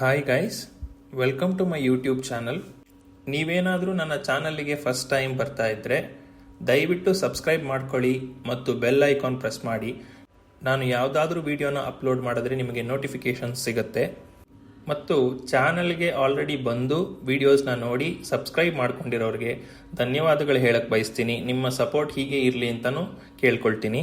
Hi guys welcome to my YouTube channel ನೀವೇನಾದರೂ ನನ್ನ ಚಾನಲ್ಗೆ ಫಸ್ಟ್ ಟೈಮ್ ಬರ್ತಾ ಇದ್ದರೆ ದಯವಿಟ್ಟು ಸಬ್ಸ್ಕ್ರೈಬ್ ಮಾಡ್ಕೊಳ್ಳಿ ಮತ್ತು ಬೆಲ್ ಐಕಾನ್ ಪ್ರೆಸ್ ಮಾಡಿ. ನಾನು ಯಾವುದಾದ್ರೂ ವಿಡಿಯೋನ ಅಪ್ಲೋಡ್ ಮಾಡಿದ್ರೆ ನಿಮಗೆ ನೋಟಿಫಿಕೇಶನ್ ಸಿಗುತ್ತೆ. ಮತ್ತು ಚಾನಲ್ಗೆ ಆಲ್ರೆಡಿ ಬಂದು ವಿಡಿಯೋಸ್ನ ನೋಡಿ ಸಬ್ಸ್ಕ್ರೈಬ್ ಮಾಡ್ಕೊಂಡಿರೋರಿಗೆ ಧನ್ಯವಾದಗಳು ಹೇಳಕ್ಕೆ ಬಯಸ್ತೀನಿ. ನಿಮ್ಮ ಸಪೋರ್ಟ್ ಹೀಗೆ ಇರಲಿ ಅಂತಲೂ ಕೇಳ್ಕೊಳ್ತೀನಿ.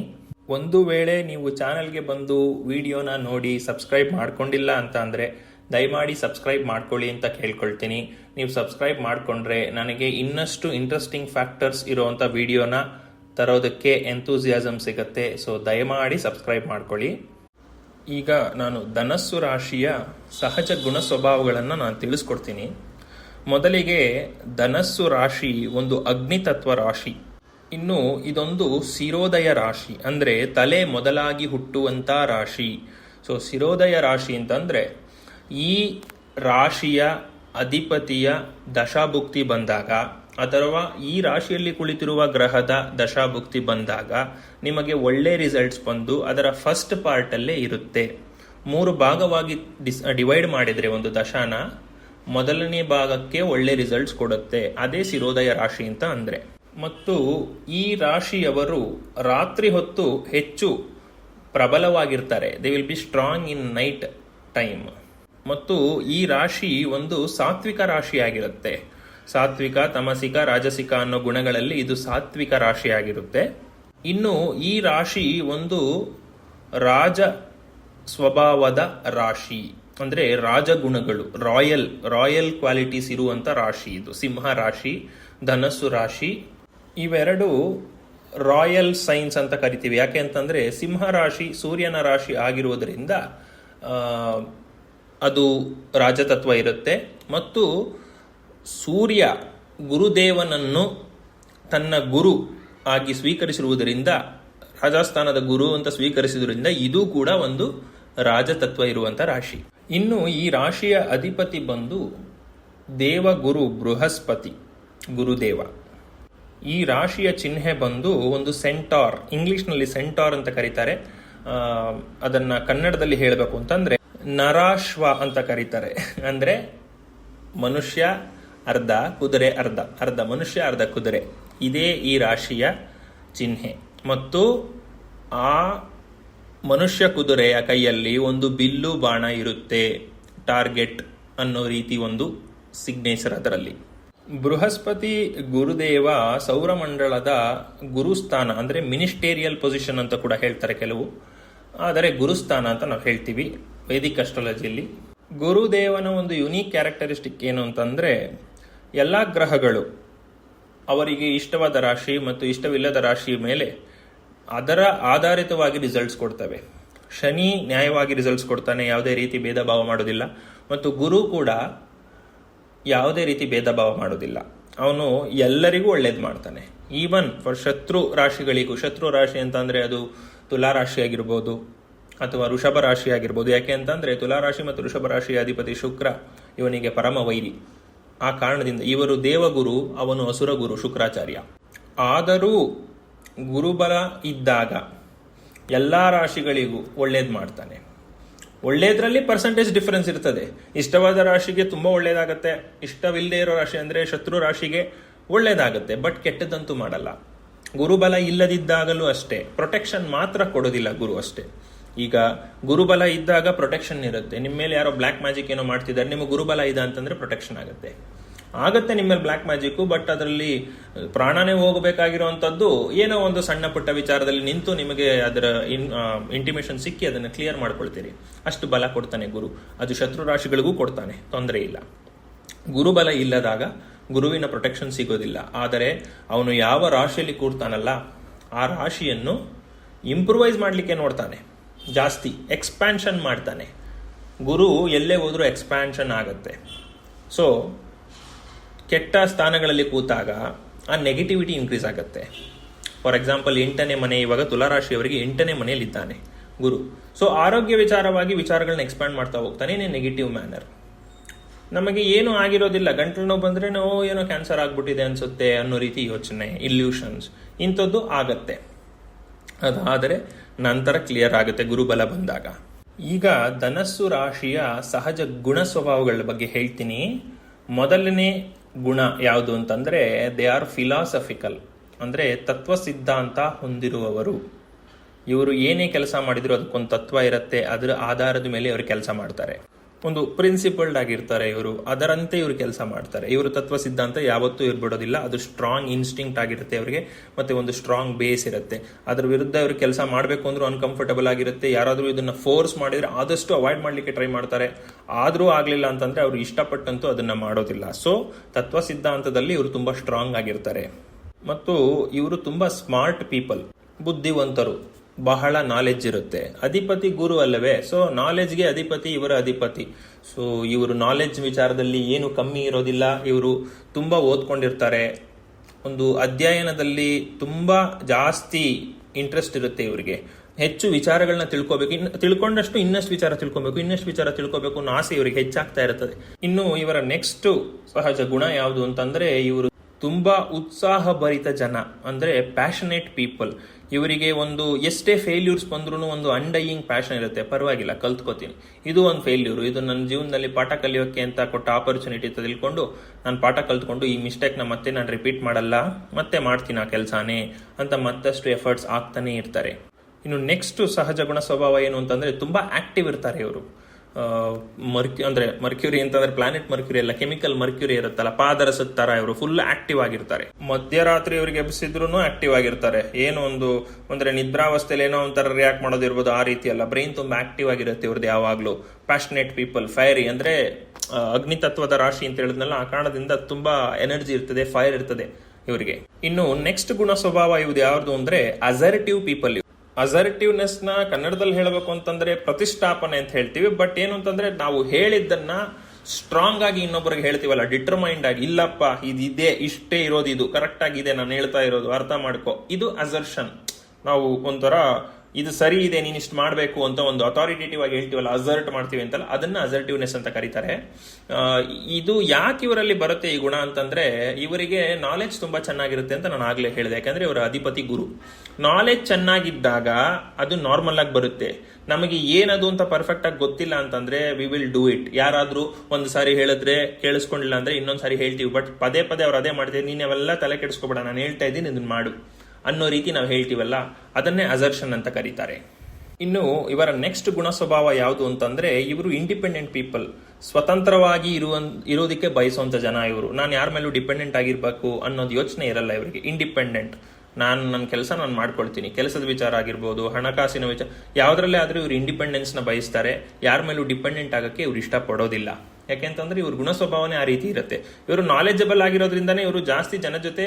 ಒಂದು ವೇಳೆ ನೀವು ಚಾನಲ್ಗೆ ಬಂದು ವಿಡಿಯೋನ ನೋಡಿ ಸಬ್ಸ್ಕ್ರೈಬ್ ಮಾಡ್ಕೊಂಡಿಲ್ಲ ಅಂತ ಅಂದರೆ ದಯಮಾಡಿ ಸಬ್ಸ್ಕ್ರೈಬ್ ಮಾಡ್ಕೊಳ್ಳಿ ಅಂತ ಕೇಳ್ಕೊಳ್ತೀನಿ. ನೀವು ಸಬ್ಸ್ಕ್ರೈಬ್ ಮಾಡಿಕೊಂಡ್ರೆ ನನಗೆ ಇನ್ನಷ್ಟು ಇಂಟ್ರೆಸ್ಟಿಂಗ್ ಫ್ಯಾಕ್ಟರ್ಸ್ ಇರುವಂಥ ವಿಡಿಯೋನ ತರೋದಕ್ಕೆ ಎಂಥೂಸಿಯಾಸಮ್ ಸಿಗುತ್ತೆ. ಸೊ ದಯಮಾಡಿ ಸಬ್ಸ್ಕ್ರೈಬ್ ಮಾಡ್ಕೊಳ್ಳಿ. ಈಗ ನಾನು ಧನಸ್ಸು ರಾಶಿಯ ಸಹಜ ಗುಣ ಸ್ವಭಾವಗಳನ್ನು ನಾನು ತಿಳಿಸ್ಕೊಡ್ತೀನಿ. ಮೊದಲಿಗೆ ಧನಸ್ಸು ರಾಶಿ ಒಂದು ಅಗ್ನಿತತ್ವ ರಾಶಿ. ಇನ್ನು ಇದೊಂದು ಶಿರೋದಯ ರಾಶಿ, ಅಂದರೆ ತಲೆ ಮೊದಲಾಗಿ ಹುಟ್ಟುವಂಥ ರಾಶಿ. ಸೊ ಶಿರೋದಯ ರಾಶಿ ಅಂತಂದರೆ ಈ ರಾಶಿಯ ಅಧಿಪತಿಯ ದಶಾಭುಕ್ತಿ ಬಂದಾಗ, ಅಥವಾ ಈ ರಾಶಿಯಲ್ಲಿ ಕುಳಿತಿರುವ ಗ್ರಹದ ದಶಾಭುಕ್ತಿ ಬಂದಾಗ, ನಿಮಗೆ ಒಳ್ಳೆ ರಿಸಲ್ಟ್ಸ್ ಬಂದು ಅದರ ಫಸ್ಟ್ ಪಾರ್ಟಲ್ಲೇ ಇರುತ್ತೆ. ಮೂರು ಭಾಗವಾಗಿ ಡಿಸ್ ಡಿವೈಡ್ ಮಾಡಿದರೆ ಒಂದು ದಶಾನ, ಮೊದಲನೇ ಭಾಗಕ್ಕೆ ಒಳ್ಳೆ ರಿಸಲ್ಟ್ಸ್ ಕೊಡುತ್ತೆ. ಅದೇ ಶಿರೋದಯ ರಾಶಿ ಅಂತ ಅಂದರೆ. ಮತ್ತು ಈ ರಾಶಿಯವರು ರಾತ್ರಿ ಹೊತ್ತು ಹೆಚ್ಚು ಪ್ರಬಲವಾಗಿರ್ತಾರೆ. They will be strong in night time ಮತ್ತು ಈ ರಾಶಿ ಒಂದು ಸಾತ್ವಿಕ ರಾಶಿಯಾಗಿರುತ್ತೆ. ಸಾತ್ವಿಕ, ತಮಸಿಕ, ರಾಜಸಿಕ ಅನ್ನೋ ಗುಣಗಳಲ್ಲಿ ಇದು ಸಾತ್ವಿಕ ರಾಶಿಯಾಗಿರುತ್ತೆ. ಇನ್ನು ಈ ರಾಶಿ ಒಂದು ರಾಜ ಸ್ವಭಾವದ ರಾಶಿ, ಅಂದ್ರೆ ರಾಜಗುಣಗಳು, ರಾಯಲ್ ರಾಯಲ್ ಕ್ವಾಲಿಟೀಸ್ ಇರುವಂತ ರಾಶಿ ಇದು, ಸಿಂಹ ರಾಶಿ, ಧನಸ್ಸು ರಾಶಿ. ಇವೆರಡು ರಾಯಲ್ ಸೈನ್ಸ್ ಅಂತ ಕರಿತೀವಿ. ಯಾಕೆ ಅಂತಂದ್ರೆ ಸಿಂಹ ರಾಶಿ ಸೂರ್ಯನ ರಾಶಿ ಆಗಿರುವುದರಿಂದ ಅದು ರಾಜತತ್ವ ಇರುತ್ತೆ ಮತ್ತು ಸೂರ್ಯ ಗುರುದೇವನನ್ನು ತನ್ನ ಗುರು ಆಗಿ ಸ್ವೀಕರಿಸಿರುವುದರಿಂದ, ರಾಜಸ್ಥಾನದ ಗುರು ಅಂತ ಸ್ವೀಕರಿಸಿದ್ರಿಂದ ಇದು ಕೂಡ ಒಂದು ರಾಜತತ್ವ ಇರುವಂತ ರಾಶಿ. ಇನ್ನು ಈ ರಾಶಿಯ ಅಧಿಪತಿ ಬಂದು ದೇವಗುರು ಬೃಹಸ್ಪತಿ, ಗುರುದೇವ. ಈ ರಾಶಿಯ ಚಿಹ್ನೆ ಬಂದು ಒಂದು ಸೆಂಟಾರ್, ಇಂಗ್ಲಿಷ್ನಲ್ಲಿ ಸೆಂಟಾರ್ ಅಂತ ಕರೀತಾರೆ. ಅದನ್ನ ಕನ್ನಡದಲ್ಲಿ ಹೇಳಬೇಕು ಅಂತಂದ್ರೆ ನರಾಶ್ವ ಅಂತ ಕರೀತಾರೆ. ಅಂದ್ರೆ ಮನುಷ್ಯ ಅರ್ಧ, ಕುದುರೆ ಅರ್ಧ ಅರ್ಧ ಮನುಷ್ಯ, ಅರ್ಧ ಕುದುರೆ. ಇದೇ ಈ ರಾಶಿಯ ಚಿಹ್ನೆ. ಮತ್ತು ಆ ಮನುಷ್ಯ ಕುದುರೆಯ ಕೈಯಲ್ಲಿ ಒಂದು ಬಿಲ್ಲು ಬಾಣ ಇರುತ್ತೆ. ಟಾರ್ಗೆಟ್ ಅನ್ನೋ ರೀತಿ ಒಂದು ಸಿಗ್ನೇಚರ್ ಅದರಲ್ಲಿ. ಬೃಹಸ್ಪತಿ ಗುರುದೇವ ಸೌರಮಂಡಲದ ಗುರುಸ್ಥಾನ, ಅಂದ್ರೆ ಮಿನಿಸ್ಟೇರಿಯಲ್ ಪೊಸಿಷನ್ ಅಂತ ಕೂಡ ಹೇಳ್ತಾರೆ ಕೆಲವು. ಆದರೆ ಗುರುಸ್ಥಾನ ಅಂತ ನಾವು ಹೇಳ್ತೀವಿ. ವೈದಿಕ್ ಅಸ್ಟ್ರಾಲಜಿಯಲ್ಲಿ ಗುರುದೇವನ ಒಂದು ಯುನೀಕ್ ಕ್ಯಾರೆಕ್ಟರಿಸ್ಟಿಕ್ ಏನು ಅಂತಂದರೆ ಎಲ್ಲ ಗ್ರಹಗಳು ಅವರಿಗೆ ಇಷ್ಟವಾದ ರಾಶಿ ಮತ್ತು ಇಷ್ಟವಿಲ್ಲದ ರಾಶಿ ಮೇಲೆ ಅದರ ಆಧಾರಿತವಾಗಿ ರಿಸಲ್ಟ್ಸ್ ಕೊಡ್ತವೆ. ಶನಿ ನ್ಯಾಯವಾಗಿ ರಿಸಲ್ಟ್ಸ್ ಕೊಡ್ತಾನೆ, ಯಾವುದೇ ರೀತಿ ಭೇದ ಭಾವ ಮಾಡೋದಿಲ್ಲ. ಮತ್ತು ಗುರು ಕೂಡ ಯಾವುದೇ ರೀತಿ ಭೇದ ಭಾವ ಮಾಡೋದಿಲ್ಲ. ಅವನು ಎಲ್ಲರಿಗೂ ಒಳ್ಳೇದು ಮಾಡ್ತಾನೆ. ಈವನ್ ಫಾರ್ ಶತ್ರು ರಾಶಿಗಳಿಗೂ, ಶತ್ರು ರಾಶಿ ಅಂತಂದರೆ ಅದು ತುಲಾ ರಾಶಿ ಆಗಿರ್ಬೋದು ಅಥವಾ ಋಷಭ ರಾಶಿ ಆಗಿರ್ಬೋದು. ಯಾಕೆ ಅಂತಂದ್ರೆ ತುಲಾ ರಾಶಿ ಮತ್ತು ಋಷಭ ರಾಶಿಯ ಅಧಿಪತಿ ಶುಕ್ರ ಇವನಿಗೆ ಪರಮ ವೈರಿ. ಆ ಕಾರಣದಿಂದ ಇವರು ದೇವಗುರು, ಅವನು ಅಸುರ ಗುರು, ಶುಕ್ರಾಚಾರ್ಯ. ಆದರೂ ಗುರುಬಲ ಇದ್ದಾಗ ಎಲ್ಲಾ ರಾಶಿಗಳಿಗೂ ಒಳ್ಳೇದು ಮಾಡ್ತಾನೆ. ಒಳ್ಳೇದ್ರಲ್ಲಿ ಪರ್ಸೆಂಟೇಜ್ ಡಿಫರೆನ್ಸ್ ಇರ್ತದೆ. ಇಷ್ಟವಾದ ರಾಶಿಗೆ ತುಂಬಾ ಒಳ್ಳೇದಾಗತ್ತೆ. ಇಷ್ಟವಿಲ್ಲದೆ ಇರೋ ರಾಶಿ ಅಂದ್ರೆ ಶತ್ರು ರಾಶಿಗೆ ಒಳ್ಳೇದಾಗತ್ತೆ. ಬಟ್ ಕೆಟ್ಟದಂತೂ ಮಾಡಲ್ಲ. ಗುರುಬಲ ಇಲ್ಲದಿದ್ದಾಗಲೂ ಅಷ್ಟೇ. ಪ್ರೊಟೆಕ್ಷನ್ ಮಾತ್ರ ಕೊಡೋದಿಲ್ಲ ಗುರು ಅಷ್ಟೇ. ಈಗ ಗುರುಬಲ ಇದ್ದಾಗ ಪ್ರೊಟೆಕ್ಷನ್ ಇರುತ್ತೆ. ನಿಮ್ಮ ಮೇಲೆ ಯಾರೋ ಬ್ಲ್ಯಾಕ್ ಮ್ಯಾಜಿಕ್ ಏನೋ ಮಾಡ್ತಿದ್ದಾರೆ, ನಿಮಗೆ ಗುರುಬಲ ಇದೆ ಅಂತಂದ್ರೆ ಪ್ರೊಟೆಕ್ಷನ್ ಆಗುತ್ತೆ. ಆಗತ್ತೆ ನಿಮ್ಮ ಮೇಲೆ ಬ್ಲ್ಯಾಕ್ ಮ್ಯಾಜಿಕ್ ಬಟ್ ಅದರಲ್ಲಿ ಪ್ರಾಣನೇ ಹೋಗಬೇಕಾಗಿರುವಂತದ್ದು ಏನೋ ಒಂದು ಸಣ್ಣ ಪುಟ್ಟ ವಿಚಾರದಲ್ಲಿ ನಿಂತು ನಿಮಗೆ ಅದರ ಇಂಟಿಮೇಷನ್ ಸಿಕ್ಕಿ ಅದನ್ನು ಕ್ಲಿಯರ್ ಮಾಡ್ಕೊಳ್ತೀರಿ. ಅಷ್ಟು ಬಲ ಕೊಡ್ತಾನೆ ಗುರು. ಅದು ಶತ್ರು ರಾಶಿಗಳಿಗೂ ಕೊಡ್ತಾನೆ. ತೊಂದರೆ ಇಲ್ಲ. ಗುರುಬಲ ಇಲ್ಲದಾಗ ಗುರುವಿನ ಪ್ರೊಟೆಕ್ಷನ್ ಸಿಗೋದಿಲ್ಲ. ಆದರೆ ಅವನು ಯಾವ ರಾಶಿಯಲ್ಲಿ ಕೂರ್ತಾನಲ್ಲ ಆ ರಾಶಿಯನ್ನು ಇಂಪ್ರೂವೈಸ್ ಮಾಡಲಿಕ್ಕೆ ನೋಡ್ತಾನೆ. ಜಾಸ್ತಿ ಎಕ್ಸ್ಪ್ಯಾನ್ಷನ್ ಮಾಡ್ತಾನೆ. ಗುರು ಎಲ್ಲೇ ಹೋದರೂ ಎಕ್ಸ್ಪ್ಯಾನ್ಷನ್ ಆಗುತ್ತೆ. ಸೊ ಕೆಟ್ಟ ಸ್ಥಾನಗಳಲ್ಲಿ ಕೂತಾಗ ಆ ನೆಗೆಟಿವಿಟಿ ಇನ್ಕ್ರೀಸ್ ಆಗುತ್ತೆ. ಫಾರ್ ಎಕ್ಸಾಂಪಲ್ ಎಂಟನೇ ಮನೆ, ಇವಾಗ ತುಲಾರಾಶಿಯವರಿಗೆ ಎಂಟನೇ ಮನೆಯಲ್ಲಿದ್ದಾನೆ ಗುರು. ಸೊ ಆರೋಗ್ಯ ವಿಚಾರವಾಗಿ ವಿಚಾರಗಳನ್ನ ಎಕ್ಸ್ಪ್ಯಾಂಡ್ ಮಾಡ್ತಾ ಹೋಗ್ತಾನೆ ಏನೇ ನೆಗೆಟಿವ್ ಮ್ಯಾನರ್ ನಮಗೆ ಏನು ಆಗಿರೋದಿಲ್ಲ. ಗಂಟಲು ನೋವು ಬಂದರೆ ನಾವು ಏನೋ ಕ್ಯಾನ್ಸರ್ ಆಗಿಬಿಟ್ಟಿದೆ ಅನ್ಸುತ್ತೆ ಅನ್ನೋ ರೀತಿ ಯೋಚನೆ ಇಲ್ಯೂಷನ್ಸ್ ಇಂಥದ್ದು ಆಗತ್ತೆ. ಅದಾದರೆ ನಂತರ ಕ್ಲಿಯರ್ ಆಗುತ್ತೆ, ಗುರುಬಲ ಬಂದಾಗ. ಈಗ ಧನಸ್ಸು ರಾಶಿಯ ಸಹಜ ಗುಣ ಸ್ವಭಾವಗಳ ಬಗ್ಗೆ ಹೇಳ್ತೀನಿ. ಮೊದಲನೇ ಗುಣ ಯಾವುದು ಅಂತಂದ್ರೆ ದೇ ಆರ್ ಫಿಲಾಸಫಿಕಲ್ ಅಂದ್ರೆ ತತ್ವ ಸಿದ್ಧಾಂತ ಹೊಂದಿರುವವರು. ಇವರು ಏನೇ ಕೆಲಸ ಮಾಡಿದ್ರು ಅದಕ್ಕೊಂದು ತತ್ವ ಇರುತ್ತೆ, ಅದರ ಆಧಾರದ ಮೇಲೆ ಇವರು ಕೆಲಸ ಮಾಡ್ತಾರೆ. ಒಂದು ಪ್ರಿನ್ಸಿಪಲ್ಡ್ ಆಗಿರ್ತಾರೆ ಇವರು. ಅದರಂತೆ ಇವರು ಕೆಲಸ ಮಾಡ್ತಾರೆ. ಇವರು ತತ್ವ ಸಿದ್ಧಾಂತ ಯಾವತ್ತೂ ಇವ್ರು ಬಿಡೋದಿಲ್ಲ ಅದು ಸ್ಟ್ರಾಂಗ್ ಇನ್ಸ್ಟಿಂಕ್ಟ್ ಆಗಿರುತ್ತೆ ಅವರಿಗೆ, ಮತ್ತೆ ಒಂದು ಸ್ಟ್ರಾಂಗ್ ಬೇಸ್ ಇರುತ್ತೆ. ಅದ್ರ ವಿರುದ್ಧ ಇವರು ಕೆಲಸ ಮಾಡಬೇಕು ಅಂದ್ರೂ ಅನ್ಕಂಫರ್ಟಬಲ್ ಆಗಿರುತ್ತೆ. ಯಾರಾದರೂ ಇದನ್ನ ಫೋರ್ಸ್ ಮಾಡಿದ್ರೆ ಆದಷ್ಟು ಅವಾಯ್ಡ್ ಮಾಡಲಿಕ್ಕೆ ಟ್ರೈ ಮಾಡ್ತಾರೆ. ಆದರೂ ಆಗಲಿಲ್ಲ ಅಂತಂದ್ರೆ ಅವರು ಇಷ್ಟಪಟ್ಟಂತೂ ಅದನ್ನ ಮಾಡೋದಿಲ್ಲ. ಸೊ ತತ್ವ ಸಿದ್ಧಾಂತದಲ್ಲಿ ಇವರು ತುಂಬಾ ಸ್ಟ್ರಾಂಗ್ ಆಗಿರ್ತಾರೆ. ಮತ್ತು ಇವರು ತುಂಬಾ ಸ್ಮಾರ್ಟ್ ಪೀಪಲ್ ಬುದ್ಧಿವಂತರು. ಬಹಳ ನಾಲೆಜ್ ಇರುತ್ತೆ. ಅಧಿಪತಿ ಗುರು ಅಲ್ಲವೇ? ಸೊ ನಾಲೆಜ್ಗೆ ಅಧಿಪತಿ, ಇವರ ಅಧಿಪತಿ. ಸೊ ಇವರು ನಾಲೆಜ್ ವಿಚಾರದಲ್ಲಿ ಏನು ಕಮ್ಮಿ ಇರೋದಿಲ್ಲ. ಇವರು ತುಂಬಾ ಓದ್ಕೊಂಡಿರ್ತಾರೆ. ಒಂದು ಅಧ್ಯಯನದಲ್ಲಿ ತುಂಬಾ ಜಾಸ್ತಿ ಇಂಟ್ರೆಸ್ಟ್ ಇರುತ್ತೆ ಇವರಿಗೆ. ಹೆಚ್ಚು ವಿಚಾರಗಳನ್ನ ತಿಳ್ಕೊಬೇಕು. ಇನ್ನು ತಿಳ್ಕೊಂಡಷ್ಟು ಇನ್ನಷ್ಟು ವಿಚಾರ ತಿಳ್ಕೊಬೇಕು. ಇನ್ನಷ್ಟು ವಿಚಾರ ತಿಳ್ಕೊಬೇಕು ಅನ್ನೋ ಆಸೆ ಇವರಿಗೆ ಹೆಚ್ಚಾಗ್ತಾ ಇರುತ್ತದೆ ಇನ್ನು ಇವರ ನೆಕ್ಸ್ಟ್ ಸಹಜ ಗುಣ ಯಾವುದು ಅಂತಂದ್ರೆ ಇವರು ತುಂಬಾ ಉತ್ಸಾಹ ಭರಿತ ಜನ, ಅಂದ್ರೆ ಪ್ಯಾಷನೇಟ್ ಪೀಪಲ್ ಇವರಿಗೆ ಒಂದು ಎಷ್ಟೇ ಫೇಲ್ಯೂರ್ಸ್ ಬಂದ್ರೂ ಒಂದು ಅಂಡೈಯಿಂಗ್ ಪ್ಯಾಷನ್ ಇರುತ್ತೆ. ಪರವಾಗಿಲ್ಲ, ಕಲ್ತ್ಕೋತೀನಿ. ಇದು ಒಂದು ಫೇಲ್ಯೂರ್ ಇದು ನನ್ನ ಜೀವನದಲ್ಲಿ ಪಾಠ ಕಲಿಯೋಕೆ ಅಂತ ಕೊಟ್ಟ ಆಪರ್ಚುನಿಟಿ ತಿಳ್ಕೊಂಡು ನಾನು ಪಾಠ ಕಲ್ತ್ಕೊಂಡು ಈ ಮಿಸ್ಟೇಕ್ನ ಮತ್ತೆ ನಾನು ರಿಪೀಟ್ ಮಾಡಲ್ಲ, ಮತ್ತೆ ಮಾಡ್ತೀನಿ ಆ ಕೆಲಸನೇ ಅಂತ ಮತ್ತಷ್ಟು ಎಫರ್ಟ್ಸ್ ಆಗ್ತಾನೆ ಇರ್ತಾರೆ. ಇನ್ನು ನೆಕ್ಸ್ಟ್ ಸಹಜ ಗುಣ ಸ್ವಭಾವ ಏನು ಅಂತಂದ್ರೆ ತುಂಬಾ ಆಕ್ಟಿವ್ ಇರ್ತಾರೆ ಇವರು. ಮರ್ಕ್ಯೂ ಅಂದ್ರೆ ಮರ್ಕ್ಯೂರಿ ಅಂತಂದ್ರೆ ಪ್ಲಾನೆಟ್ ಮರ್ಕ್ಯೂರಿ ಅಲ್ಲ ಕೆಮಿಕಲ್ ಮರ್ಕ್ಯೂರಿ ಇರುತ್ತಲ್ಲ, ಪಾದರಸದ ತರ ಇವರು ಫುಲ್ ಆಕ್ಟಿವ್ ಆಗಿರ್ತಾರೆ. ಮಧ್ಯರಾತ್ರಿ ಇವರಿಗೆ ಎಬ್ಸಿದ್ರು ಆಕ್ಟಿವ್ ಆಗಿರ್ತಾರೆ. ಏನು ಒಂದು, ಅಂದ್ರೆ ನಿದ್ರಾವಸ್ಥೆಯಲ್ಲಿ ಏನೋ ಒಂಥರ ರಿಯಾಕ್ಟ್ ಮಾಡೋದಿರ್ಬೋದು ಆ ರೀತಿ ಅಲ್ಲ. ಬ್ರೈನ್ ತುಂಬಾ ಆಕ್ಟಿವ್ ಆಗಿರುತ್ತೆ ಇವ್ರದ್ದು ಯಾವಾಗ್ಲೂ. ಪ್ಯಾಷನೇಟ್ ಪೀಪಲ್ ಫೈರಿ ಅಂದ್ರೆ ಅಗ್ನಿ ತತ್ವದ ರಾಶಿ ಅಂತ ಹೇಳಿದ್ನಲ್ಲ, ಆ ಕಾರಣದಿಂದ ತುಂಬಾ ಎನರ್ಜಿ ಇರ್ತದೆ ಫೈರ್ ಇರ್ತದೆ ಇವರಿಗೆ. ಇನ್ನು ನೆಕ್ಸ್ಟ್ ಗುಣ ಸ್ವಭಾವ ಇವ್ದು ಯಾವ್ದು ಅಂದ್ರೆ ಅಸರ್ಟಿವ್ ಪೀಪಲ್ ಅಸರ್ಟಿವ್ನೆಸ್ನ ಕನ್ನಡದಲ್ಲಿ ಹೇಳಬೇಕು ಅಂತಂದ್ರೆ ಪ್ರತಿಷ್ಠಾಪನೆ ಅಂತ ಹೇಳ್ತೀವಿ. ಬಟ್ ಏನು ಅಂತಂದ್ರೆ ನಾವು ಹೇಳಿದ್ದನ್ನ ಸ್ಟ್ರಾಂಗ್ ಆಗಿ ಇನ್ನೊಬ್ಬರಿಗೆ ಹೇಳ್ತೀವಲ್ಲ ಡಿಟರ್ಮೈಂಡ್ ಆಗಿ, ಇಲ್ಲಪ್ಪ, ಇದಿದೆ, ಇಷ್ಟೇ ಇರೋದು ಇದು ಕರೆಕ್ಟ್ ಆಗಿದೆ ನಾನು ಹೇಳ್ತಾ ಇರೋದು, ಅರ್ಥ ಮಾಡ್ಕೋ. ಇದು ಅಸರ್ಷನ್ ನಾವು ಒಂಥರ ಇದು ಸರಿ ಇದೆ, ನೀನು ಇಷ್ಟು ಮಾಡಬೇಕು ಅಂತ ಒಂದು ಅಥಾರಿಟೇಟಿವ್ ಆಗಿ ಹೇಳ್ತೀವಲ್ಲ ಅಸರ್ಟ್ ಮಾಡ್ತೀವಿ ಅಂತಲ್ಲ, ಅದನ್ನ ಅಸರ್ಟಿವ್ನೆಸ್ ಅಂತ ಕರೀತಾರೆ. ಇದು ಯಾಕೆ ಇವರಲ್ಲಿ ಬರುತ್ತೆ ಈ ಗುಣ ಅಂತಂದ್ರೆ, ಇವರಿಗೆ ನಾಲೆಜ್ ತುಂಬಾ ಚೆನ್ನಾಗಿರುತ್ತೆ ಅಂತ ನಾನು ಆಗ್ಲೇ ಹೇಳಿದೆ. ಯಾಕಂದ್ರೆ ಇವರ ಅಧಿಪತಿ ಗುರು. ನಾಲೆಜ್ ಚೆನ್ನಾಗಿದ್ದಾಗ ಅದು ನಾರ್ಮಲ್ ಆಗಿ ಬರುತ್ತೆ. ನಮಗೆ ಏನದು ಅಂತ ಪರ್ಫೆಕ್ಟ್ ಆಗಿ ಗೊತ್ತಿಲ್ಲ ಅಂತಂದ್ರೆ ವಿ ವಿಲ್ ಡೂ ಇಟ್ ಯಾರಾದ್ರೂ ಒಂದು ಸಾರಿ ಹೇಳಿದ್ರೆ ಕೇಳಿಸ್ಕೊಂಡಿಲ್ಲ ಅಂದ್ರೆ ಇನ್ನೊಂದ್ಸಾರಿ ಹೇಳ್ತೀವಿ. ಬಟ್ ಪದೇ ಪದೇ ಅವ್ರು ಅದೇ ಮಾಡ್ತೀವಿ ನೀನೆಲ್ಲ ತಲೆ ಕೆಡಿಸ್ಕೊಬೇಡ, ನಾನು ಹೇಳ್ತಾ ಇದ್ದೀನಿ ಇದನ್ನ ಮಾಡು. ಅನ್ನೋ ರೀತಿ ನಾವು ಹೇಳ್ತೀವಲ್ಲ, ಅದನ್ನೇ ಅಸರ್ಷನ್ ಅಂತ ಕರೀತಾರೆ. ಇನ್ನು ಇವರ ನೆಕ್ಸ್ಟ್ ಗುಣ ಸ್ವಭಾವ ಯಾವುದು ಅಂತಂದ್ರೆ, ಇವರು ಇಂಡಿಪೆಂಡೆಂಟ್ ಪೀಪಲ್ ಸ್ವತಂತ್ರವಾಗಿ ಇರುವ, ಇರೋದಕ್ಕೆ ಬಯಸುವಂತ ಜನ ಇವರು. ನಾನು ಯಾರ ಮೇಲೂ ಡಿಪೆಂಡೆಂಟ್ ಆಗಿರ್ಬೇಕು ಅನ್ನೋದು ಯೋಚನೆ ಇರಲ್ಲ ಇವರಿಗೆ. ಇಂಡಿಪೆಂಡೆಂಟ್ ನಾನು ನನ್ನ ಕೆಲಸ ನಾನು ಮಾಡ್ಕೊಳ್ತೀನಿ. ಕೆಲಸದ ವಿಚಾರ ಆಗಿರ್ಬೋದು, ಹಣಕಾಸಿನ ವಿಚಾರ, ಯಾವ್ದ್ರಲ್ಲೇ ಆದ್ರೂ ಇವರು ನ ಬಯಸ್ತಾರೆ. ಯಾರ ಮೇಲೂ ಡಿಪೆಂಡೆಂಟ್ ಆಗಕ್ಕೆ ಇವ್ರು ಇಷ್ಟಪಡೋದಿಲ್ಲ. ಯಾಕೆಂತಂದ್ರೆ ಇವ್ರ ಗುಣ ಸ್ವಭಾವನೆ ಆ ರೀತಿ ಇರುತ್ತೆ. ಇವರು ನಾಲೆಜಬಲ್ ಆಗಿರೋದ್ರಿಂದಾನೇ ಇವರು ಜಾಸ್ತಿ ಜನ ಜೊತೆ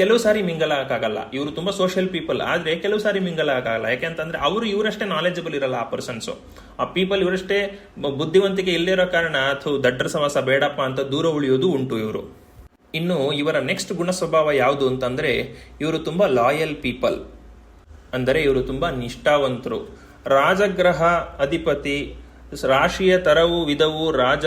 ಕೆಲವು ಸಾರಿ ಮಿಂಗಲ್ ಆಗಕ್ಕಾಗಲ್ಲ ಇವರು ತುಂಬಾ ಸೋಷಿಯಲ್ ಪೀಪಲ್ ಆದ್ರೆ ಕೆಲವು ಸಾರಿ ಮಿಂಗಲ್ ಆಗಲ್ಲ ಯಾಕೆಂತಂದ್ರೆ ಅವರು ಇವರಷ್ಟೇ ನಾಲೆಜಬಲ್ ಇರಲ್ಲ ಆ ಪರ್ಸನ್ಸ್ ಆ ಪೀಪಲ್ ಇವರಷ್ಟೇ ಬುದ್ಧಿವಂತಿಕೆ ಇಲ್ಲಿರೋ ಕಾರಣ ಅಥವಾ ದಡ್ಡರ ಸಮಾಸ ಬೇಡಪ್ಪ ಅಂತ ದೂರ ಉಳಿಯೋದು ಉಂಟು ಇವರು. ಇನ್ನು ಇವರ ನೆಕ್ಸ್ಟ್ ಗುಣ ಸ್ವಭಾವ ಯಾವುದು ಅಂತಂದ್ರೆ ಇವರು ತುಂಬಾ ಲಾಯಲ್ ಪೀಪಲ್ ಅಂದರೆ ಇವರು ತುಂಬಾ ನಿಷ್ಠಾವಂತರು. ರಾಜಗ್ರಹ ಅಧಿಪತಿ, ರಾಶಿಯ ತರವು, ವಿಧವು, ರಾಜ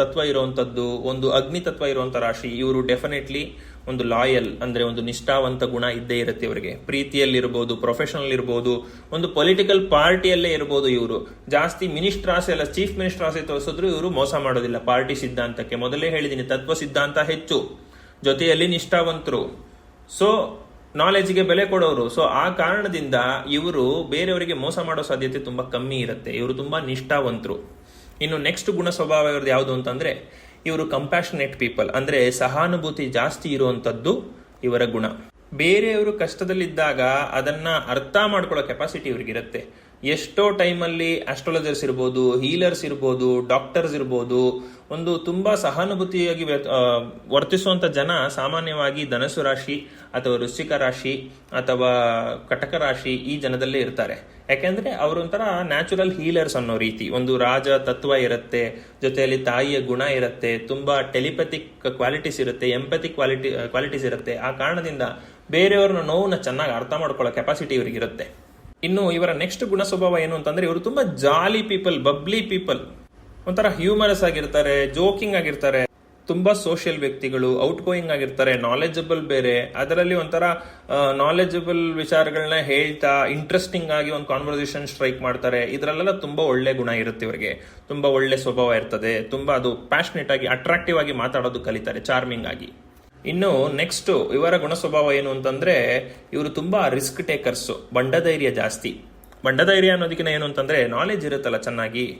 ತತ್ವ ಇರುವಂತದ್ದು, ಒಂದು ಅಗ್ನಿ ತತ್ವ ಇರುವಂತ ರಾಶಿ ಇವರು ಡೆಫಿನೆಟ್ಲಿ ಒಂದು ಲಾಯಲ್ ಅಂದ್ರೆ ಒಂದು ನಿಷ್ಠಾವಂತ ಗುಣ ಇದ್ದೇ ಇರುತ್ತೆ ಇವರಿಗೆ. ಪ್ರೀತಿಯಲ್ಲಿರ್ಬೋದು ಪ್ರೊಫೆಷನಲ್ ಇರ್ಬೋದು ಒಂದು ಪೊಲಿಟಿಕಲ್ ಪಾರ್ಟಿಯಲ್ಲೇ ಇರ್ಬೋದು ಇವರು. ಜಾಸ್ತಿ ಮಿನಿಸ್ಟ್ರಾಸ್ ಎಲ್ಲ ಚೀಫ್ ಮಿನಿಸ್ಟ್ರಾಸ್ ತೋರಿಸಿದ್ರು ಇವರು ಮೋಸ ಮಾಡೋದಿಲ್ಲ. ಪಾರ್ಟಿ ಸಿದ್ಧಾಂತಕ್ಕೆ ಮೊದಲೇ ಹೇಳಿದ್ದೀನಿ ತತ್ವ ಸಿದ್ಧಾಂತ ಹೆಚ್ಚು. ಜೊತೆಯಲ್ಲಿ ನಿಷ್ಠಾವಂತರು. ಸೊ ನಾಲೆಜ್ಗೆ ಬೆಲೆ ಕೊಡೋರು. ಸೊ ಆ ಕಾರಣದಿಂದ ಇವರು ಬೇರೆಯವರಿಗೆ ಮೋಸ ಮಾಡೋ ಸಾಧ್ಯತೆ ತುಂಬಾ ಕಮ್ಮಿ ಇರುತ್ತೆ. ಇವರು ತುಂಬಾ ನಿಷ್ಠಾವಂತರು. ಇನ್ನು ನೆಕ್ಸ್ಟ್ ಗುಣ ಸ್ವಭಾವ ಇವ್ರದ್ದು ಯಾವುದು ಅಂತಂದ್ರೆ ಇವರು ಕಂಪ್ಯಾಷನೇಟ್ ಪೀಪಲ್ ಅಂದ್ರೆ ಸಹಾನುಭೂತಿ ಜಾಸ್ತಿ ಇರುವಂತದ್ದು ಇವರ ಗುಣ. ಬೇರೆಯವರು ಕಷ್ಟದಲ್ಲಿದ್ದಾಗ ಅದನ್ನ ಅರ್ಥ ಮಾಡ್ಕೊಳ್ಳೋ ಕೆಪಾಸಿಟಿ ಇವ್ರಿಗಿರುತ್ತೆ. ಎಷ್ಟೋ ಟೈಮಲ್ಲಿ ಆಸ್ಟ್ರಾಲಜರ್ಸ್ ಇರ್ಬೋದು ಹೀಲರ್ಸ್ ಇರ್ಬೋದು ಡಾಕ್ಟರ್ಸ್ ಇರ್ಬೋದು, ಒಂದು ತುಂಬಾ ಸಹಾನುಭೂತಿಯಾಗಿ ವರ್ತಿಸುವಂಥ ಜನ ಸಾಮಾನ್ಯವಾಗಿ ಧನಸು ರಾಶಿ ಅಥವಾ ವೃಶ್ಚಿಕ ರಾಶಿ ಅಥವಾ ಕಟಕ ರಾಶಿ ಈ ಜನದಲ್ಲೇ ಇರ್ತಾರೆ. ಯಾಕೆಂದ್ರೆ ಅವರೊಂಥರ ನ್ಯಾಚುರಲ್ ಹೀಲರ್ಸ್ ಅನ್ನೋ ರೀತಿ. ಒಂದು ರಾಜ ತತ್ವ ಇರುತ್ತೆ, ಜೊತೆಯಲ್ಲಿ ತಾಯಿಯ ಗುಣ ಇರುತ್ತೆ, ತುಂಬಾ ಟೆಲಿಪತಿಕ್ ಕ್ವಾಲಿಟೀಸ್ ಇರುತ್ತೆ ಎಂಪತಿಕ್ ಕ್ವಾಲಿಟಿ ಕ್ವಾಲಿಟೀಸ್ ಇರುತ್ತೆ. ಆ ಕಾರಣದಿಂದ ಬೇರೆಯವ್ರನ್ನ ನೋವನ್ನ ಚೆನ್ನಾಗಿ ಅರ್ಥ ಮಾಡ್ಕೊಳ್ಳೋ ಕೆಪಾಸಿಟಿ ಇವರಿಗಿರುತ್ತೆ. ಇನ್ನು ಇವರ ನೆಕ್ಸ್ಟ್ ಗುಣ ಸ್ವಭಾವ ಏನು ಅಂತಂದ್ರೆ ಇವರು ತುಂಬಾ ಜಾಲಿ ಪೀಪಲ್ ಬಬ್ಲಿ ಪೀಪಲ್ ಒಂಥರ ಹ್ಯೂಮರಸ್ ಆಗಿರ್ತಾರೆ ಜೋಕಿಂಗ್ ಆಗಿರ್ತಾರೆ, ತುಂಬಾ ಸೋಷಿಯಲ್ ವ್ಯಕ್ತಿಗಳು ಔಟ್ ಗೋಯಿಂಗ್ ಆಗಿರ್ತಾರೆ ನಾಲೆಜಬಲ್ ಬೇರೆ. ಅದರಲ್ಲಿ ಒಂಥರ ನಾಲೆಜಬಲ್ ವಿಚಾರಗಳನ್ನ ಹೇಳ್ತಾ ಇಂಟ್ರೆಸ್ಟಿಂಗ್ ಆಗಿ ಒಂದು ಕಾನ್ವರ್ಸೇಷನ್ ಸ್ಟ್ರೈಕ್ ಮಾಡ್ತಾರೆ. ಇದರಲ್ಲೆಲ್ಲ ತುಂಬಾ ಒಳ್ಳೆ ಗುಣ ಇರುತ್ತೆ ಇವರಿಗೆ. ತುಂಬಾ ಒಳ್ಳೆ ಸ್ವಭಾವ ಇರ್ತದೆ. ತುಂಬಾ ಅದು ಪ್ಯಾಷನೇಟ್ ಆಗಿ ಅಟ್ರಾಕ್ಟಿವ್ ಆಗಿ ಮಾತಾಡೋದು ಕಲಿತಾರೆ ಚಾರ್ಮಿಂಗ್ ಆಗಿ. ಇನ್ನು ನೆಕ್ಸ್ಟ್ ಇವರ ಗುಣ ಸ್ವಭಾವ ಏನು ಅಂತಂದ್ರೆ, ಇವರು ತುಂಬಾ ರಿಸ್ಕ್ ಟೇಕರ್ಸ್ ಬಂಡಧೈರ್ಯ ಜಾಸ್ತಿ. ಬಂಡಧೈರ್ಯ ಅನ್ನೋದಕ್ಕಿಂತ ಏನು ಅಂತಂದ್ರೆ ನಾಲೆಜ್ ಇರುತ್ತಲ್ಲ ಚೆನ್ನಾಗಿ.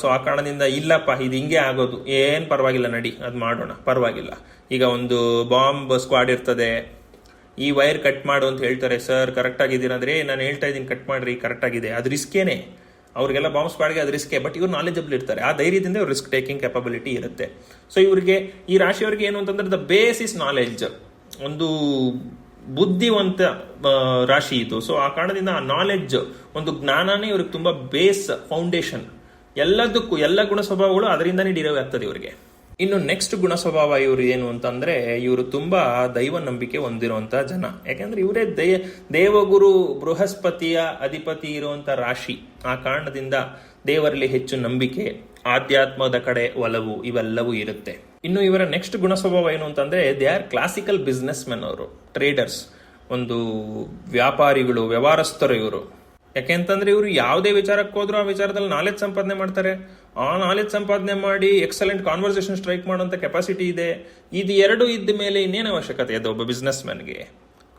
ಸೊ ಆ ಕಾರಣದಿಂದ ಇಲ್ಲಪ್ಪ, ಇದು ಹಿಂಗೆ ಆಗೋದು. ಏನ್ ಪರವಾಗಿಲ್ಲ ನಡಿ, ಅದು ಮಾಡೋಣ. ಪರವಾಗಿಲ್ಲ. ಈಗ ಒಂದು ಬಾಂಬ್ ಸ್ಕ್ವಾಡ್ ಇರ್ತದೆ. ಈ ವೈರ್ ಕಟ್ ಮಾಡು ಅಂತ ಹೇಳ್ತಾರೆ ಸರ್ ಕರೆಕ್ಟ್ ಆಗಿದ್ದೀನಿ ಅಂದ್ರೆ ನಾನು ಹೇಳ್ತಾ ಇದ್ದೀನಿ ಕಟ್ ಮಾಡ್ರಿ ಕರೆಕ್ಟ್ ಆಗಿದೆ. ಅದು ರಿಸ್ಕೇನೆ ಅವ್ರಿಗೆಲ್ಲ ಬಾಂಬ್ ಸ್ಕ್ವಾಡ್ಗೆ ಅದು ರಿಸ್ಕೆ ಬಟ್ ಇವ್ರು ನಾಲೆಜಬಲ್ ಇರ್ತಾರೆ. ಆ ಧೈರ್ಯದಿಂದ ಇವ್ರು ರಿಸ್ಕ್ ಟೇಕಿಂಗ್ ಕೆಪಬಿಲಿಟಿ ಇರುತ್ತೆ. ಸೊ ಇವರಿಗೆ ಈ ರಾಶಿಯವರಿಗೆ ಏನು ಅಂತಂದ್ರೆ ದ ಬೇಸ್ ಇಸ್ ನಾಲೆಡ್ಜ್ ಒಂದು ಬುದ್ಧಿವಂತ ರಾಶಿ ಇದು. ಸೊ ಆ ಕಾರಣದಿಂದ ಆ ನಾಲೆಡ್ಜ್ ಒಂದು ಜ್ಞಾನನೇ ಇವ್ರಿಗೆ ತುಂಬಾ ಬೇಸ್ ಫೌಂಡೇಶನ್ ಎಲ್ಲದಕ್ಕೂ, ಎಲ್ಲ ಗುಣ ಸ್ವಭಾವಗಳು ಅದರಿಂದನೇ ಡಿರೈವ್ ಆಗ್ತದೆ ಇವರಿಗೆ. ಇನ್ನು ನೆಕ್ಸ್ಟ್ ಗುಣ ಸ್ವಭಾವ ಇವರು ಏನು ಅಂತಂದ್ರೆ, ಇವರು ತುಂಬಾ ದೈವ ನಂಬಿಕೆ ಹೊಂದಿರುವಂತಹ ಜನ. ಯಾಕಂದ್ರೆ ಇವರೇ ದೇ ದೇವಗುರು, ಬೃಹಸ್ಪತಿಯ ಅಧಿಪತಿ ಇರುವಂತ ರಾಶಿ. ಆ ಕಾರಣದಿಂದ ದೇವರಲ್ಲಿ ಹೆಚ್ಚು ನಂಬಿಕೆ, ಆಧ್ಯಾತ್ಮದ ಕಡೆ ಒಲವು, ಇವೆಲ್ಲವೂ ಇರುತ್ತೆ. ಇನ್ನು ಇವರ ನೆಕ್ಸ್ಟ್ ಗುಣ ಸ್ವಭಾವ ಏನು ಅಂತಂದ್ರೆ they are classical businessmen ಅವರು ಟ್ರೇಡರ್ಸ್ ಒಂದು ವ್ಯಾಪಾರಿಗಳು, ವ್ಯವಹಾರಸ್ಥರು ಇವರು. ಯಾಕೆಂತಂದ್ರೆ ಇವರು ಯಾವುದೇ ವಿಚಾರಕ್ಕೆ ಹೋದ್ರು ಆ ವಿಚಾರದಲ್ಲಿ ನಾಲೆಜ್ ಸಂಪಾದನೆ ಮಾಡ್ತಾರೆ. ಆ ನಾಲೆಜ್ ಸಂಪಾದನೆ ಮಾಡಿ ಎಕ್ಸಲೆಂಟ್ ಕಾನ್ವರ್ಸೇಷನ್ ಸ್ಟ್ರೈಕ್ ಮಾಡುವಂತ ಕೆಪಾಸಿಟಿ ಇದೆ. ಇದು ಎರಡು ಇದ್ದ ಮೇಲೆ ಇನ್ನೇನು ಅವಶ್ಯಕತೆ ಇದೆ ಒಬ್ಬ ಬಿಸ್ನೆಸ್ ಮ್ಯಾನ್ಗೆ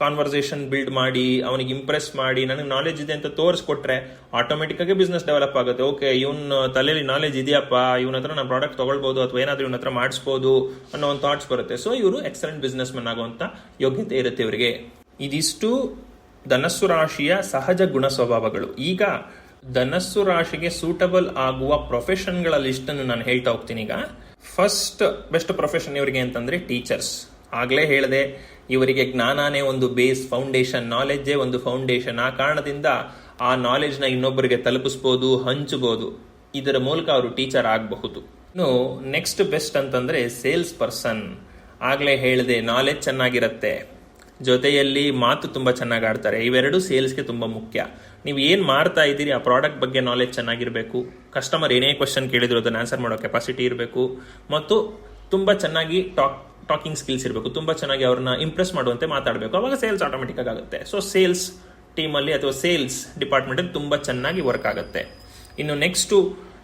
ಕಾನ್ವರ್ಸೇಷನ್ ಬಿಲ್ಡ್ ಮಾಡಿ, ಅವನಿಗೆ ಇಂಪ್ರೆಸ್ ಮಾಡಿ, ನನಗೆ ನಾಲೆಜ್ ಇದೆ ಅಂತ ತೋರಿಸ್ಕೊಟ್ರೆ ಆಟೋಮೆಟಿಕ್ ಆಗಿ ಬಿಸ್ನೆಸ್ ಡೆವಲಪ್ ಆಗುತ್ತೆ. ಓಕೆ ಇವನ್ ತಲೆಯಲ್ಲಿ ನಾಲೆಜ್ ಇದೆಯಪ್ಪ, ಇವನ ಹತ್ರ ನಾನು ಪ್ರಾಡಕ್ಟ್ ತಗೊಳ್ಬಹುದು ಅಥವಾ ಏನಾದ್ರೂ ಇವನ ಹತ್ರ ಮಾಡಿಸ್ಬೋದು ಅನ್ನೋ ಒಂದು ಥಾಟ್ಸ್ ಬರುತ್ತೆ. ಸೊ ಇವರು ಎಕ್ಸಲೆಂಟ್ ಬಿಸ್ನೆಸ್ ಮ್ಯಾನ್ ಆಗುವಂತ ಯೋಗ್ಯತೆ ಇರುತ್ತೆ ಇವರಿಗೆ. ಇದಿಷ್ಟು ಧನಸ್ಸು ರಾಶಿಯ ಸಹಜ ಗುಣ ಸ್ವಭಾವಗಳು. ಈಗ ಧನಸ್ಸು ರಾಶಿಗೆ ಸೂಟಬಲ್ ಆಗುವ ಪ್ರೊಫೆಷನ್ಗಳ ಲಿಸ್ಟ್ ಅನ್ನು ನಾನು ಹೇಳ್ತಾ ಹೋಗ್ತೀನಿ ಈಗ. ಫಸ್ಟ್ ಬೆಸ್ಟ್ ಪ್ರೊಫೆಷನ್ ಇವರಿಗೆ ಅಂತಂದ್ರೆ ಟೀಚರ್ಸ್ ಆಗ್ಲೇ ಹೇಳಿದೆ, ಇವರಿಗೆ ಜ್ಞಾನನೇ ಒಂದು ಬೇಸ್ ಫೌಂಡೇಶನ್ ನಾಲೆಡ್ಜೇ ಒಂದು ಫೌಂಡೇಶನ್ ಆ ಕಾರಣದಿಂದ ಆ ನಾಲೆಡ್ಜ್ನ ಇನ್ನೊಬ್ಬರಿಗೆ ತಲುಪಿಸ್ಬೋದು ಹಂಚಬಹುದು ಇದರ ಮೂಲಕ ಅವರು ಟೀಚರ್ ಆಗಬಹುದು. ಇನ್ನು ನೆಕ್ಸ್ಟ್ ಬೆಸ್ಟ್ ಅಂತಂದ್ರೆ ಸೇಲ್ಸ್ ಪರ್ಸನ್ ಆಗ್ಲೇ ಹೇಳಿದೆ ನಾಲೆಜ್ ಚೆನ್ನಾಗಿರತ್ತೆ. ಜೊತೆಯಲ್ಲಿ ಮಾತು ತುಂಬ ಚೆನ್ನಾಗಿ ಆಡ್ತಾರೆ. ಇವೆರಡು ಸೇಲ್ಸ್ಗೆ ತುಂಬ ಮುಖ್ಯ. ನೀವು ಏನು ಮಾಡ್ತಾ ಇದ್ದೀರಿ, ಆ ಪ್ರಾಡಕ್ಟ್ ಬಗ್ಗೆ ನಾಲೆಜ್ ಚೆನ್ನಾಗಿರಬೇಕು. ಕಸ್ಟಮರ್ ಏನೇ ಕ್ವಶನ್ ಕೇಳಿದ್ರು ಅದನ್ನು ಆನ್ಸರ್ ಮಾಡೋ ಕೆಪಾಸಿಟಿ ಇರಬೇಕು. ಮತ್ತು ತುಂಬ ಚೆನ್ನಾಗಿ ಟಾಕ್ ಟಾಕಿಂಗ್ ಸ್ಕಿಲ್ಸ್ ಇರಬೇಕು. ತುಂಬ ಚೆನ್ನಾಗಿ ಅವ್ರನ್ನ ಇಂಪ್ರೆಸ್ ಮಾಡುವಂತೆ ಮಾತಾಡಬೇಕು. ಅವಾಗ ಸೇಲ್ಸ್ ಆಟೋಮೆಟಿಕ್ ಆಗುತ್ತೆ. ಸೊ ಸೇಲ್ಸ್ ಟೀಮಲ್ಲಿ ಅಥವಾ ಸೇಲ್ಸ್ ಡಿಪಾರ್ಟ್ಮೆಂಟ್ ಅಲ್ಲಿ ತುಂಬಾ ಚೆನ್ನಾಗಿ ವರ್ಕ್ ಆಗುತ್ತೆ. ಇನ್ನು ನೆಕ್ಸ್ಟ್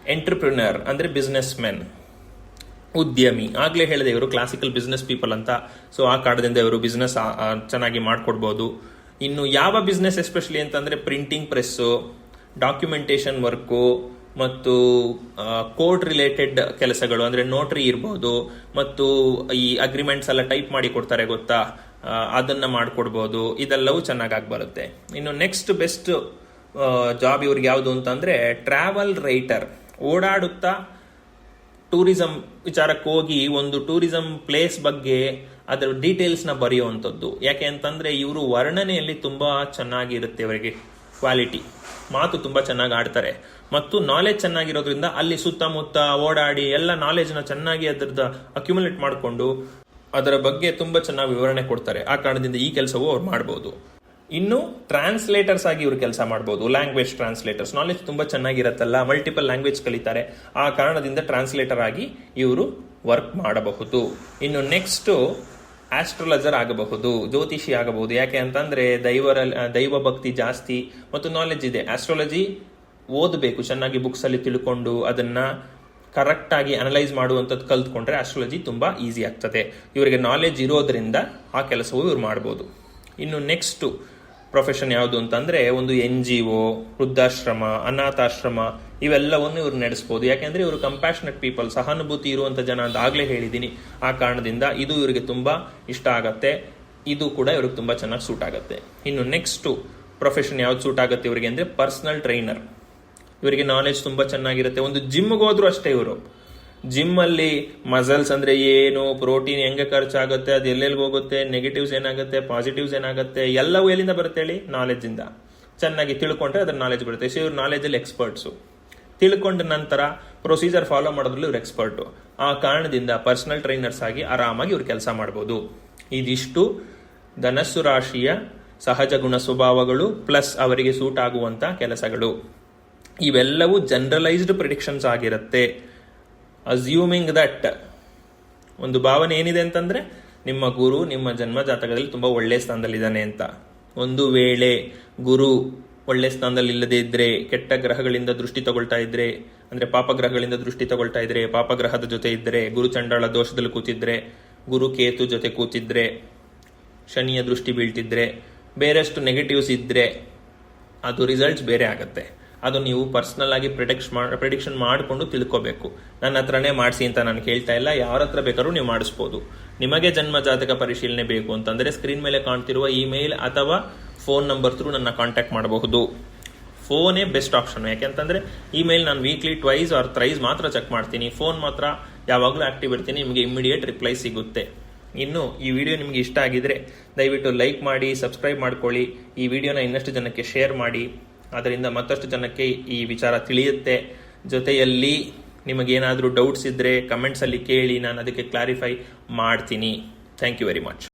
ಎಂಟರ್ಪ್ರಿನರ್ ಅಂದ್ರೆ ಬಿಸ್ನೆಸ್ ಮೆನ್ ಉದ್ಯಮಿ. ಆಗ್ಲೇ ಹೇಳಿದೆ, ಇವರು ಕ್ಲಾಸಿಕಲ್ ಬಿಸ್ನೆಸ್ ಪೀಪಲ್ ಅಂತ. ಸೊ ಆ ಕಾರಣದಿಂದ ಇವರು ಬಿಸ್ನೆಸ್ ಚೆನ್ನಾಗಿ ಮಾಡ್ಕೊಡ್ಬೋದು. ಇನ್ನು ಯಾವ ಬಿಸ್ನೆಸ್ ಎಸ್ಪೆಷಲಿ ಅಂತಂದ್ರೆ ಪ್ರಿಂಟಿಂಗ್ ಪ್ರೆಸ್ಸು ಡಾಕ್ಯುಮೆಂಟೇಶನ್ ವರ್ಕು ಮತ್ತು ಕೋರ್ಟ್ ರಿಲೇಟೆಡ್ ಕೆಲಸಗಳು, ಅಂದ್ರೆ ನೋಟ್ರಿ ಇರ್ಬೋದು, ಮತ್ತು ಈ ಅಗ್ರಿಮೆಂಟ್ಸ್ ಎಲ್ಲ ಟೈಪ್ ಮಾಡಿ ಕೊಡ್ತಾರೆ ಗೊತ್ತಾ? ಅದನ್ನ ಮಾಡ್ಕೊಡ್ಬೋದು. ಇದೆಲ್ಲವೂ ಚೆನ್ನಾಗಿ ಬರುತ್ತೆ ಇನ್ನು ನೆಕ್ಸ್ಟ್ ಬೆಸ್ಟ್ ಜಾಬ್ ಇವ್ರಿಗೆ ಯಾವುದು ಅಂತಂದ್ರೆ ಟ್ರಾವೆಲ್ ರೈಟರ್ ಓಡಾಡುತ್ತಾ ಟೂರಿಸಂ ವಿಚಾರಕ್ಕೆ ಹೋಗಿ ಒಂದು ಟೂರಿಸಂ ಪ್ಲೇಸ್ ಬಗ್ಗೆ ಅದರ ಡೀಟೇಲ್ಸ್ನ ಬರೆಯುವಂಥದ್ದು. ಯಾಕೆ ಅಂತಂದ್ರೆ ಇವರು ವರ್ಣನೆಯಲ್ಲಿ ತುಂಬಾ ಚೆನ್ನಾಗಿರುತ್ತೆ ಅವರಿಗೆ ಕ್ವಾಲಿಟಿ ಮಾತು ತುಂಬಾ ಚೆನ್ನಾಗಿ ಆಡ್ತಾರೆ. ಮತ್ತು ನಾಲೆಜ್ ಚೆನ್ನಾಗಿರೋದ್ರಿಂದ ಅಲ್ಲಿ ಸುತ್ತಮುತ್ತ ಓಡಾಡಿ ಎಲ್ಲ ನಾಲೆಜ್ನ ಚೆನ್ನಾಗಿ ಅದರದ ಅಕ್ಯುಮುಲೇಟ್ ಮಾಡಿಕೊಂಡು ಅದರ ಬಗ್ಗೆ ತುಂಬಾ ಚೆನ್ನಾಗಿ ವಿವರಣೆ ಕೊಡ್ತಾರೆ. ಆ ಕಾರಣದಿಂದ ಈ ಕೆಲಸವೂ ಅವ್ರು ಮಾಡಬಹುದು ಇನ್ನು ಟ್ರಾನ್ಸ್ಲೇಟರ್ಸ್ ಆಗಿ ಇವರು ಕೆಲಸ ಮಾಡಬಹುದು ಲ್ಯಾಂಗ್ವೇಜ್ ಟ್ರಾನ್ಸ್ಲೇಟರ್ಸ್ ನಾಲೆಜ್ ತುಂಬಾ ಚೆನ್ನಾಗಿರತ್ತಲ್ಲ. ಮಲ್ಟಿಪಲ್ ಲ್ಯಾಂಗ್ವೇಜ್ ಕಲಿತಾರೆ. ಆ ಕಾರಣದಿಂದ ಟ್ರಾನ್ಸ್ಲೇಟರ್ ಆಗಿ ಇವರು ವರ್ಕ್ ಮಾಡಬಹುದು. ಇನ್ನು ನೆಕ್ಸ್ಟ್ ಆಸ್ಟ್ರಾಲಜರ್ ಆಗಬಹುದು. ಜ್ಯೋತಿಷಿ ಆಗಬಹುದು. ಯಾಕೆ ಅಂತಂದ್ರೆ ದೈವರ, ದೈವ ಭಕ್ತಿ ಜಾಸ್ತಿ ಮತ್ತು ನಾಲೆಜ್ ಇದೆ. ಆಸ್ಟ್ರಾಲಜಿ ಓದಬೇಕು. ಚೆನ್ನಾಗಿ ಬುಕ್ಸ್ ಅಲ್ಲಿ ತಿಳ್ಕೊಂಡು ಅದನ್ನ ಕರೆಕ್ಟ್ ಆಗಿ ಅನಲೈಸ್ ಮಾಡುವಂಥದ್ದು ಕಲ್ತ್ಕೊಂಡ್ರೆ ಆಸ್ಟ್ರಾಲಜಿ ತುಂಬಾ ಈಸಿ ಆಗ್ತದೆ. ಇವರಿಗೆ ನಾಲೆಜ್ ಇರೋದ್ರಿಂದ ಆ ಕೆಲಸವು ಇವ್ರು ಮಾಡ್ಬೋದು. ಇನ್ನು ನೆಕ್ಸ್ಟ್ ಪ್ರೊಫೆಷನ್ ಯಾವುದು ಅಂತಂದ್ರೆ ಒಂದು ಎನ್ ಜಿ ಒ ವೃದ್ಧಾಶ್ರಮ, ಅನಾಥಾಶ್ರಮ, ಇವೆಲ್ಲವನ್ನು ಇವರು ನಡೆಸ್ಬೋದು. ಯಾಕೆಂದ್ರೆ ಇವರು ಕಂಪ್ಯಾಷನೆಟ್ ಪೀಪಲ್ ಸಹಾನುಭೂತಿ ಇರುವಂತ ಜನ ಅಂತ ಆಗ್ಲೇ ಹೇಳಿದ್ದೀನಿ. ಆ ಕಾರಣದಿಂದ ಇದು ಇವರಿಗೆ ತುಂಬಾ ಇಷ್ಟ ಆಗತ್ತೆ. ಇದು ಕೂಡ ಇವ್ರಿಗೆ ತುಂಬಾ ಚೆನ್ನಾಗಿ ಸೂಟ್ ಆಗುತ್ತೆ. ಇನ್ನು ನೆಕ್ಸ್ಟ್ ಪ್ರೊಫೆಷನ್ ಯಾವ್ದು ಸೂಟ್ ಆಗುತ್ತೆ ಇವರಿಗೆ ಅಂದ್ರೆ ಪರ್ಸನಲ್ ಟ್ರೈನರ್ ಇವರಿಗೆ ನಾಲೆಜ್ ತುಂಬಾ ಚೆನ್ನಾಗಿರುತ್ತೆ. ಒಂದು ಜಿಮ್ಗೆ ಹೋದ್ರು ಅಷ್ಟೇ ಇವರು. ಜಿಮ್ ಅಲ್ಲಿ ಮಸಲ್ಸ್ ಅಂದ್ರೆ ಏನು, ಪ್ರೋಟೀನ್ ಹೆಂಗೆ ಖರ್ಚಾಗುತ್ತೆ, ಅದು ಎಲ್ಲೆಲ್ಲಿ ಹೋಗುತ್ತೆ ನೆಗೆಟಿವ್ಸ್ ಏನಾಗುತ್ತೆ ಪಾಸಿಟಿವ್ಸ್ ಏನಾಗುತ್ತೆ, ಎಲ್ಲವೂ ಎಲ್ಲಿಂದ ಬರುತ್ತೆ ಹೇಳಿ? ಇಂದ. ಚೆನ್ನಾಗಿ ತಿಳ್ಕೊಂಡ್ರೆ ಅದ್ರ ನಾಲೆಜ್ ಬರುತ್ತೆ. ಸೊ ಇವ್ರ ನಾಲೆಜ್ ಅಲ್ಲಿ ಎಕ್ಸ್ಪರ್ಟ್ಸು ತಿಳ್ಕೊಂಡ ನಂತರ ಪ್ರೊಸೀಜರ್ ಫಾಲೋ ಮಾಡೋದ್ರಲ್ಲಿ ಇವ್ರು ಎಕ್ಸ್ಪರ್ಟು ಆ ಕಾರಣದಿಂದ ಪರ್ಸನಲ್ ಟ್ರೈನರ್ಸ್ ಆಗಿ ಆರಾಮಾಗಿ ಇವ್ರು ಕೆಲಸ ಮಾಡ್ಬೋದು. ಇದಿಷ್ಟು ಧನಸ್ಸು ರಾಶಿಯ ಸಹಜ ಗುಣ ಸ್ವಭಾವಗಳು ಪ್ಲಸ್ ಅವರಿಗೆ ಸೂಟ್ ಆಗುವಂತ ಕೆಲಸಗಳು. ಇವೆಲ್ಲವೂ ಜನರಲೈಸ್ಡ್ ಪ್ರಿಡಿಕ್ಷನ್ಸ್ ಆಗಿರುತ್ತೆ. ಅಸ್ಯೂಮಿಂಗ್ ದಟ್ ಒಂದು ಭಾವನೆ ಏನಿದೆ ಅಂತಂದ್ರೆ, ನಿಮ್ಮ ಗುರು ನಿಮ್ಮ ಜನ್ಮ ಜಾತಕದಲ್ಲಿ ತುಂಬಾ ಒಳ್ಳೆ ಸ್ಥಾನದಲ್ಲಿದ್ದಾನೆ ಅಂತ. ಒಂದು ವೇಳೆ ಗುರು ಒಳ್ಳೆ ಸ್ಥಾನದಲ್ಲಿ ಇಲ್ಲದೇ ಇದ್ರೆ, ಕೆಟ್ಟ ಗ್ರಹಗಳಿಂದ ದೃಷ್ಟಿ ತಗೊಳ್ತಾ ಇದ್ರೆ, ಅಂದ್ರೆ ಪಾಪಗ್ರಹಗಳಿಂದ ದೃಷ್ಟಿ ತಗೊಳ್ತಾ ಇದ್ರೆ, ಪಾಪಗ್ರಹದ ಜೊತೆ ಇದ್ರೆ, ಗುರು ಚಂಡಾಳ ದೋಷದಲ್ಲಿ ಕೂತಿದ್ರೆ, ಗುರು ಕೇತು ಜೊತೆ ಕೂತಿದ್ರೆ, ಶನಿಯ ದೃಷ್ಟಿ ಬೀಳ್ತಿದ್ರೆ, ಬೇರೆಷ್ಟು ನೆಗೆಟಿವ್ಸ್ ಇದ್ರೆ, ಅದು ರಿಸಲ್ಟ್ಸ್ ಬೇರೆ ಆಗುತ್ತೆ. ಅದು ನೀವು ಪರ್ಸನಲ್ ಆಗಿ ಪ್ರಿಡಿಕ್ಷನ್ ಪ್ರಿಡಿಕ್ಷನ್ ಮಾಡಿಕೊಂಡು ತಿಳ್ಕೋಬೇಕು. ನನ್ನ ಹತ್ರನೇ ಮಾಡಿಸಿ ಅಂತ ನಾನು ಕೇಳ್ತಾ ಇಲ್ಲ. ಯಾರ ಹತ್ರ ಬೇಕಾದ್ರೂ ನೀವು ಮಾಡಿಸ್ಬೋದು. ನಿಮಗೆ ಜನ್ಮ ಜಾತಕ ಪರಿಶೀಲನೆ ಬೇಕು ಅಂತಂದ್ರೆ ಸ್ಕ್ರೀನ್ ಮೇಲೆ ಕಾಣ್ತಿರುವ ಇಮೇಲ್ ಅಥವಾ ಫೋನ್ ನಂಬರ್ ಥ್ರೂ ನನ್ನ ಕಾಂಟ್ಯಾಕ್ಟ್ ಮಾಡಬಹುದು. ಫೋನೇ ಬೆಸ್ಟ್ ಆಪ್ಷನ್ ಯಾಕೆಂತಂದ್ರೆ ಇಮೇಲ್ ನಾನು ವೀಕ್ಲಿ ಟ್ವೈಸ್ ಆರ್ ಥ್ರೈಸ್ ಮಾತ್ರ ಚೆಕ್ ಮಾಡ್ತೀನಿ. ಫೋನ್ ಮಾತ್ರ ಯಾವಾಗಲೂ ಆಕ್ಟಿವ್ ಇರ್ತೀನಿ. ನಿಮಗೆ ಇಮಿಡಿಯೇಟ್ ರಿಪ್ಲೈ ಸಿಗುತ್ತೆ. ಇನ್ನು ಈ ವಿಡಿಯೋ ನಿಮಗೆ ಇಷ್ಟ ಆಗಿದ್ರೆ ದಯವಿಟ್ಟು ಲೈಕ್ ಮಾಡಿ ಸಬ್ಸ್ಕ್ರೈಬ್ ಮಾಡ್ಕೊಳ್ಳಿ. ಈ ವಿಡಿಯೋನ ಇನ್ನಷ್ಟು ಜನಕ್ಕೆ ಶೇರ್ ಮಾಡಿ. ಅದರಿಂದ ಮತ್ತಷ್ಟು ಜನಕ್ಕೆ ಈ ವಿಚಾರ ತಿಳಿಯುತ್ತೆ. ಜೊತೆಯಲ್ಲಿ ನಿಮಗೇನಾದರೂ ಡೌಟ್ಸ್ ಇದ್ದರೆ ಕಮೆಂಟ್ಸಲ್ಲಿ ಕೇಳಿ, ನಾನು ಅದಕ್ಕೆ ಕ್ಲಾರಿಫೈ ಮಾಡ್ತೀನಿ. Thank you very much